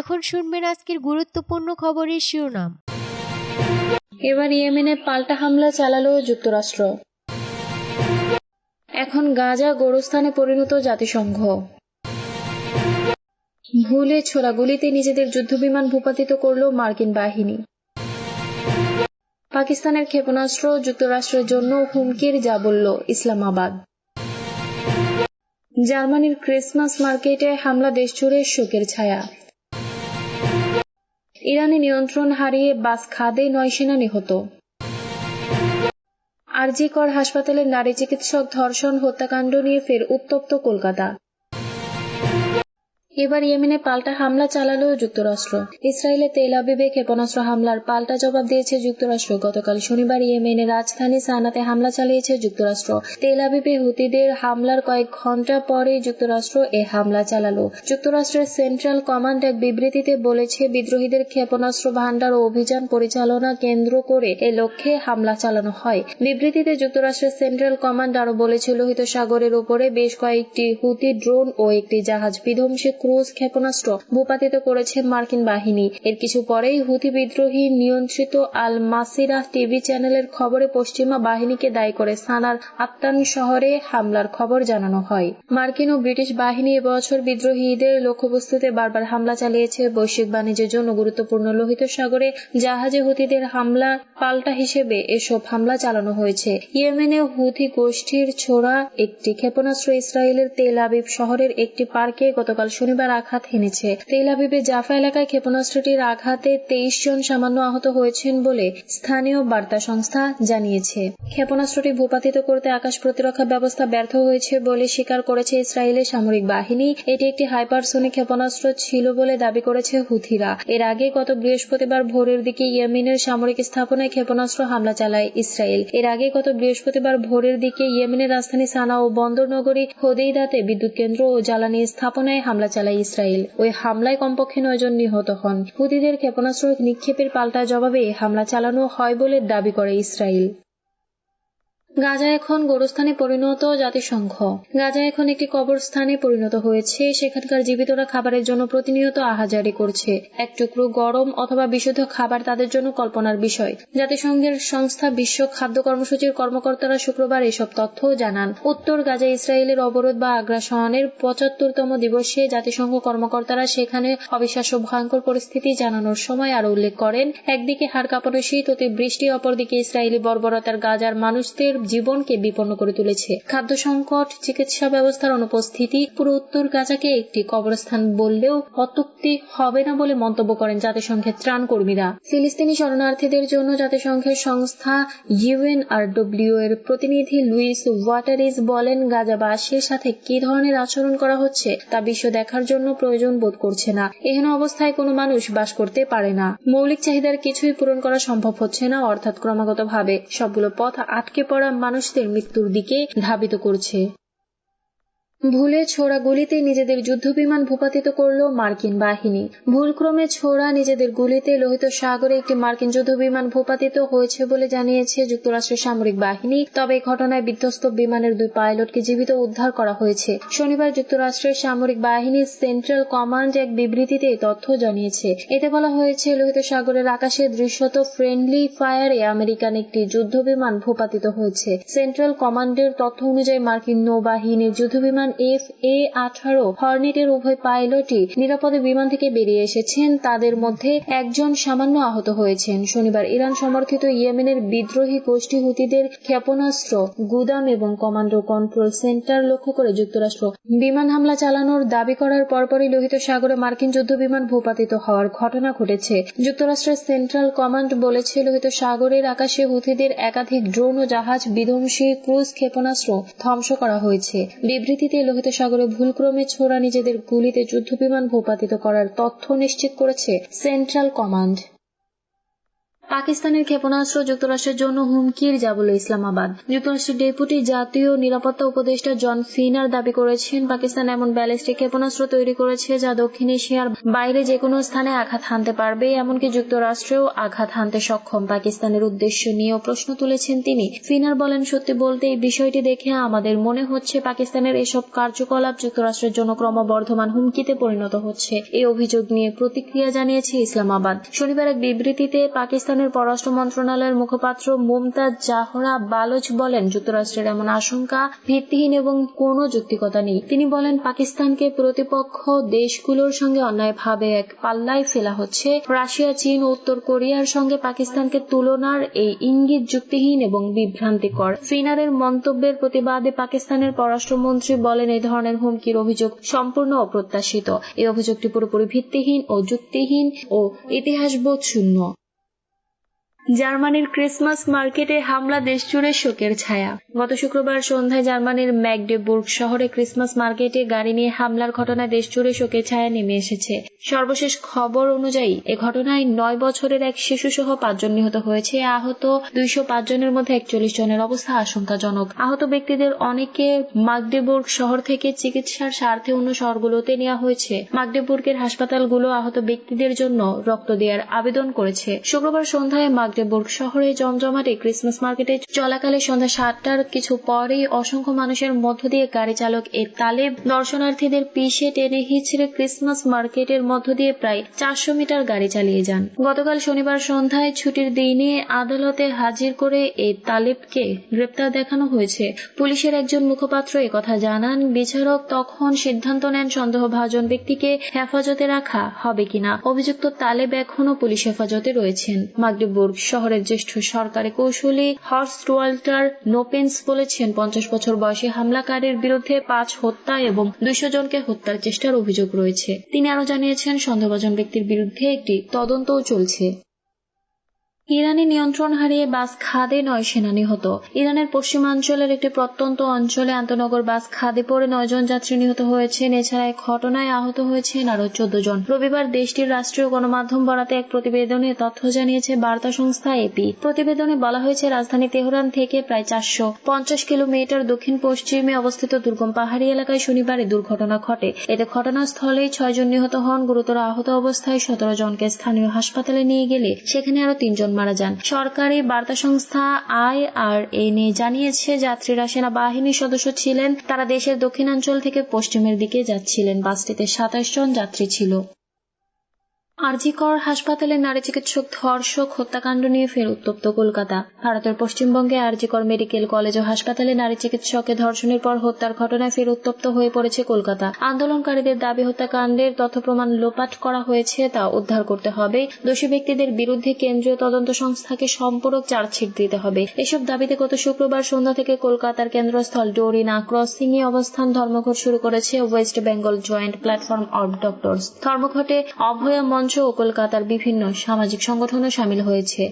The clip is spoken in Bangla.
এখন শুনবেন আজকের গুরুত্বপূর্ণ খবরের শিরোনাম। এবার ইয়েমেনে পাল্টা হামলা চালালো যুক্তরাষ্ট্র। এখন গাজা গোরস্থানে পরিণত জাতিসংঘ। ভুলে ছোড়া গুলিতে নিজেদের যুদ্ধবিমান ভূপাতিত করল মার্কিন বাহিনী। পাকিস্তানের ক্ষেপণাস্ত্র যুক্তরাষ্ট্রের জন্য হুমকির যা বলল ইসলামাবাদ। জার্মানির ক্রিসমাস মার্কেটে হামলা দেশজুড়ে শোকের ছায়া। ইরানি নিয়ন্ত্রণ হারিয়ে বাস খাদে নয় সেনা নিহত। আরজিকর হাসপাতালের নারী চিকিৎসক ধর্ষণ হত্যাকাণ্ড নিয়ে ফের উত্তপ্ত কলকাতা। এবার ইয়েমেনে পাল্টা হামলা চালালো যুক্তরাষ্ট্র। ইসরায়েলে তেল আবিবে ক্ষেপণাস্ত্র হামলার পাল্টা জবাব দিয়েছে যুক্তরাষ্ট্র। গতকাল শনিবার ইয়েমেনের রাজধানী সানাতে হামলা চালিয়েছে যুক্তরাষ্ট্র। তেল আবিবে হুতিদের হামলার কয়েক ঘণ্টা পরে যুক্তরাষ্ট্র এ হামলা চালালো। যুক্তরাষ্ট্রের সেন্ট্রাল কমান্ড এক বিবৃতিতে বলেছে, বিদ্রোহীদের ক্ষেপণাস্ত্র ভান্ডার ও অভিযান পরিচালনা কেন্দ্র করে এ লক্ষ্যে হামলা চালানো হয়। বিবৃতিতে যুক্তরাষ্ট্রের সেন্ট্রাল কমান্ড আরও বলেছে, লোহিত সাগরের উপরে বেশ কয়েকটি হুতি ড্রোন ও একটি জাহাজ বিধ্বংসী ক্রুজ ক্ষেপণাস্ত্র ভূপাতিত করেছে মার্কিন বাহিনী। এর কিছু পরেই হুতি বিদ্রোহী নিয়ন্ত্রিত আল মাসিরা টিভি চ্যানেলের খবরে পশ্চিমা বাহিনীকে দায়ী করে সানার আত্তান শহরে হামলার খবর জানানো হয়। মার্কিন ও ব্রিটিশ বাহিনী এবছর বিদ্রোহীদের লক্ষ্যবস্তুতে বারবার হামলা চালিয়েছে। বৈশ্বিক বাণিজ্যের জন্য গুরুত্বপূর্ণ লোহিত সাগরে জাহাজে হুতিদের হামলা পাল্টা হিসেবে এসব হামলা চালানো হয়েছে। ইয়েমেনে হুথি গোষ্ঠীর ছোড়া একটি ক্ষেপণাস্ত্র ইসরায়েলের তেল আবিব শহরের একটি পার্কে গতকাল শনিবার আঘাত হেনেছে। তেল আবিবে জাফা এলাকায় ক্ষেপণাস্ত্রটির আঘাতে তেইশ জন সামান্য আহত হয়েছেন বলে স্থানীয় বার্তা সংস্থা জানিয়েছে। ক্ষেপণাস্ত্রটি ভূপাতিত করতে আকাশ প্রতিরক্ষা ব্যবস্থা ব্যর্থ হয়েছে বলে স্বীকার করেছে ইসরায়েলের সামরিক বাহিনী। এটি একটি হাইপারসোনিক ক্ষেপণাস্ত্র ছিল বলে দাবি করেছে হুথিরা। এর আগে গত বৃহস্পতিবার ভোরের দিকে ইয়েমেনের সামরিক স্থাপনায় ক্ষেপণাস্ত্র হামলা চালায় ইসরায়েল। এর আগে গত বৃহস্পতিবার ভোরের দিকে ইয়েমেনের রাজধানী সানা ও বন্দর নগরী হোদেইদাতে বিদ্যুৎ কেন্দ্র ও জ্বালানি স্থাপনায় হামলা চালায়। ইসরায়েল ওই হামলায় কমপক্ষে নয়জন নিহত হন। হুদিদের ক্ষেপণাস্ত্র নিক্ষেপের পাল্টা জবাবে হামলা চালানো হয় বলে দাবি করে ইসরায়েল গাজা এখন গোরস্থানে পরিণত জাতিসংঘ। গাজা এখন একটি কবরস্থানে পরিণত হয়েছে। সেখানকার জীবিতরা খাবারের জন্য প্রতিনিয়ত আহাজারি করছে। এক টুকরো গরম অথবা বিশুদ্ধ খাবার তাদের জন্য কল্পনার বিষয়। জাতিসংঘের সংস্থা বিশ্ব খাদ্য কর্মসূচির কর্মকর্তারা শুক্রবার এসব তথ্য জানান। উত্তর গাজা ইসরায়েলের অবরোধ বা আগ্রাসনের পঁচাত্তরতম দিবসে জাতিসংঘ কর্মকর্তারা সেখানে অবিশ্বাস্য ভয়ঙ্কর পরিস্থিতি জানানোর সময় আরও উল্লেখ করেন। একদিকে হাড় কাঁপানো শীত, অতি বৃষ্টি, অপরদিকে ইসরায়েলি বর্বরতার গাজার মানুষদের জীবনকে বিপন্ন করে তুলেছে। খাদ্য সংকট, চিকিৎসা ব্যবস্থার অনুপস্থিতি, পুরো উত্তর গাজাকে একটি কবরস্থান বললেও অত্যুক্তি হবে না বলে মন্তব্য করেন জাতিসংঘের ত্রাণ কর্মীরা ফিলিস্তিনি শরণার্থীদের জন্য জাতিসংঘের সংস্থা ইউএনআরডব্লিউ এর প্রতিনিধি লুইস ওয়াটারিস বলেন, গাজাবাসীর সাথে কি ধরনের আচরণ করা হচ্ছে তা বিশ্ব দেখার জন্য প্রয়োজন বোধ করছে না। এহেন অবস্থায় কোনো মানুষ বাস করতে পারে না। মৌলিক চাহিদার কিছুই পূরণ করা সম্ভব হচ্ছে না অর্থাৎ ক্রমাগতভাবে সবগুলো পথ আটকে পড়া মানুষদের মৃত্যুর দিকে ধাবিত করছে। ভুলে ছোড়া গুলিতে নিজেদের যুদ্ধবিমান ভূপাতিত করল মার্কিন বাহিনী। ভুলক্রমে ছোড়া নিজেদের গুলিতে লোহিত সাগরে একটি মার্কিন যুদ্ধবিমান ভূপাতিত হয়েছে বলে জানিয়েছে যুক্তরাষ্ট্রের সামরিক বাহিনী। তবে এই ঘটনায় বিধ্বস্ত বিমানের দুই পাইলটকে জীবিত উদ্ধার করা হয়েছে। শনিবার যুক্তরাষ্ট্রের সামরিক বাহিনীর সেন্ট্রাল কমান্ড এক বিবৃতিতে এই তথ্য জানিয়েছে। এতে বলা হয়েছে, লোহিত সাগরের আকাশে দৃশ্যত ফ্রেন্ডলি ফায়ারে আমেরিকান একটি যুদ্ধবিমান ভূপাতিত হয়েছে। সেন্ট্রাল কমান্ডের তথ্য অনুযায়ী মার্কিন নৌবাহিনীর যুদ্ধবিমান এফ এ আঠারো হর্নেটের উভয় পাইলটই নিরাপদে বিমান থেকে বেরিয়ে এসেছেন। তাদের মধ্যে একজন সামান্য আহত হয়েছেন। শনিবার ইরান সমর্থিত ইয়েমেনের বিদ্রোহী গোষ্ঠী হুতিদের ক্ষেপণাস্ত্র, গুদাম এবং কমান্ডো কন্ট্রোল সেন্টার লক্ষ্য করে যুক্তরাষ্ট্র বিমান হামলা চালানোর দাবি করার পরপরই লোহিত সাগরে মার্কিন যুদ্ধবিমান ভূপাতিত হওয়ার ঘটনা ঘটেছে। যুক্তরাষ্ট্রের সেন্ট্রাল কমান্ড বলেছে, লোহিত সাগরের আকাশে হুতিদের একাধিক ড্রোন ও জাহাজ বিধ্বংসী ক্রুজ ক্ষেপণাস্ত্র ধ্বংস করা হয়েছে। বিবৃতিতে লোহিত সাগরে ভুলক্রমে ছোড়া নিজেদের গুলিতে যুদ্ধবিমান ভূপাতিত করার তথ্য নিশ্চিত করেছে সেন্ট্রাল কমান্ড। পাকিস্তানের ক্ষেপণাস্ত্র যুক্তরাষ্ট্রের জন্য হুমকির যা বলল ইসলামাবাদ। যুক্তরাষ্ট্রের ডেপুটি জাতীয় নিরাপত্তা উপদেষ্টা জন ফিনার দাবি করেছেন, পাকিস্তান এমন ব্যালিস্টিক ক্ষেপণাস্ত্র তৈরি করেছে যা দক্ষিণ এশিয়ার বাইরে যে কোনো স্থানে আঘাত হানতে পারবে, এমনকি যুক্তরাষ্ট্রেও আঘাত হানতে সক্ষম। পাকিস্তানের উদ্দেশ্য নিয়েও প্রশ্ন তুলেছেন তিনি। ফিনার বলেন, সত্যি বলতে এই বিষয়টি দেখে আমাদের মনে হচ্ছে পাকিস্তানের এসব কার্যকলাপ যুক্তরাষ্ট্রের জন্য ক্রমবর্ধমান হুমকিতে পরিণত হচ্ছে। এই অভিযোগ নিয়ে প্রতিক্রিয়া জানিয়েছে ইসলামাবাদ। শনিবার এক বিবৃতিতে পাকিস্তানের পররাষ্ট্র মন্ত্রণালয়ের মুখপাত্র মুমতাজ জাহরা বালোচ বলেন, যুক্তরাষ্ট্রের এমন আশঙ্কা ভিত্তিহীন এবং কোনো যৌক্তিকতা নেই। তিনি বলেন, পাকিস্তানকে প্রতিপক্ষ দেশগুলোর সঙ্গে অন্যায়ভাবে এক পাল্লায় ফেলা হচ্ছে। রাশিয়া, চীন ও উত্তর কোরিয়ার সঙ্গে পাকিস্তানকে তুলনার এই ইঙ্গিত যুক্তিহীন এবং বিভ্রান্তিকর। ফিনারের মন্তব্যের প্রতিবাদে পাকিস্তানের পররাষ্ট্রমন্ত্রী বলেন এই ধরনের হুমকির অভিযোগ সম্পূর্ণ অপ্রত্যাশিত। এই অভিযোগটি পুরোপুরি ভিত্তিহীন ও যুক্তিহীন ও ইতিহাসবোধ শূন্য। জার্মানির ক্রিসমাস মার্কেটে হামলা দেশজুড়ে শোকের ছায়া। গত শুক্রবার সন্ধ্যায় জার্মানির ম্যাকডেবুর্গ শহরে ক্রিসমাস মার্কেটে গাড়ি নিয়ে হামলার ঘটনায় দেশজুড়ে শোকের ছায়া নেমে এসেছে। সর্বশেষ খবর অনুযায়ী, এ ঘটনায় নয় বছরের এক শিশু সহ পাঁচজন নিহত হয়েছে। আহত দুইশো জনের মধ্যে একচল্লিশ জনের অবস্থা আশঙ্কাজনক। আহত ব্যক্তিদের অনেকে মাগডেবুর্গ শহর থেকে চিকিৎসার স্বার্থে অন্য শহরগুলোতে নেওয়া হয়েছে। মাগডেবুর্গের হাসপাতালগুলো আহত ব্যক্তিদের জন্য রক্ত দেওয়ার আবেদন করেছে। শুক্রবার সন্ধ্যায় মাগডেবুর্গ শহরে জমজমাটে ক্রিসমাস মার্কেটে চলাকালে সন্ধ্যা সাতটার কিছু পরেই অসংখ্য মানুষের মধ্য দিয়ে গাড়ি চালক এ তালেব দর্শনার্থীদের পিষে টেনে হিচড়ে ক্রিসমাস মার্কেটের মধ্য দিয়ে প্রায় চারশো মিটার গাড়ি চালিয়ে যান। গতকাল শনিবার সন্ধ্যায় ছুটির দিনে আদালতে হাজির করে এ তালেবকে গ্রেপ্তার দেখানো হয়েছে। পুলিশের একজন মুখপাত্র কথা জানান, বিচারক তখন সিদ্ধান্ত নেন সন্দেহভাজন ব্যক্তিকে হেফাজতে রাখা হবে কিনা। অভিযুক্ত তালেব এখনও পুলিশ হেফাজতে রয়েছেন। মাগডিবুর্গ শহরের জ্যেষ্ঠ সরকারি কৌশলী হর্স ওয়াল্টার নোপেন্স বলেছেন, পঞ্চাশ বছর বয়সী হামলাকারীর বিরুদ্ধে পাঁচ হত্যা এবং দুইশো জনকে হত্যার চেষ্টার অভিযোগ রয়েছে। তিনি আরও জানিয়েছেন, সন্দেহভাজন ব্যক্তির বিরুদ্ধে একটি তদন্তও চলছে। ইরানি নিয়ন্ত্রণ হারিয়ে বাস খাদে নয় সেনা নিহত ইরানের পশ্চিমাঞ্চলের একটি প্রত্যন্ত অঞ্চলে আন্তনগর বাস খাদে পড়ে নয়জন যাত্রী নিহত হয়েছেন। এছাড়া এক ঘটনায় আহত হয়েছেন আরও চোদ্দ জন। রবিবার দেশটির রাষ্ট্রীয় গণমাধ্যম বরাতে এক প্রতিবেদনে তথ্য জানিয়েছে বার্তা সংস্থা এপি। প্রতিবেদনে বলা হয়েছে, রাজধানী তেহরান থেকে প্রায় চারশো পঞ্চাশ কিলোমিটার দক্ষিণ পশ্চিমে অবস্থিত দুর্গম পাহাড়ি এলাকায় শনিবার এই দুর্ঘটনা ঘটে। এতে ঘটনাস্থলেই ছয়জন নিহত হন। গুরুতর আহত অবস্থায় সতেরো জনকে স্থানীয় হাসপাতালে নিয়ে গেলে সেখানে আরও তিনজন মারা যান। সরকারি বার্তা সংস্থা আই আর এন এ জানিয়েছে, যাত্রীরা সেনাবাহিনীর সদস্য ছিলেন, তারা দেশের দক্ষিণাঞ্চল থেকে পশ্চিমের দিকে যাচ্ছিলেন। বাসটিতে সাতাশ জন যাত্রী ছিল। আরজিকর হাসপাতালে নারী চিকিৎসক ধর্ষক হত্যাকাণ্ড নিয়ে ফের উত্তপ্ত কলকাতা। ভারতের পশ্চিমবঙ্গে আরজিকর মেডিকেল কলেজ ও হাসপাতালে নারী চিকিৎসককে ধর্ষণের পর হত্যার ঘটনায় ফের উত্তপ্ত হয়ে পড়েছে কলকাতা। আন্দোলনকারীদের দাবি, হত্যাকাণ্ডের তথ্য প্রমাণ লোপাট করা হয়েছে তা উদ্ধার করতে হবে। দোষী ব্যক্তিদের বিরুদ্ধে কেন্দ্রীয় তদন্ত সংস্থাকে সম্পূরক চার্জশিট দিতে হবে। এসব দাবিতে গত শুক্রবার সন্ধ্যা থেকে কলকাতার কেন্দ্রস্থল ডোরিনা ক্রসিং এ অবস্থান ধর্মঘট শুরু করেছে West Bengal joint platform of doctors. ধর্মঘটে Abhaya Mancha ও কলকাতার বিভিন্ন সামাজিক সংগঠনও সামিল হয়েছে।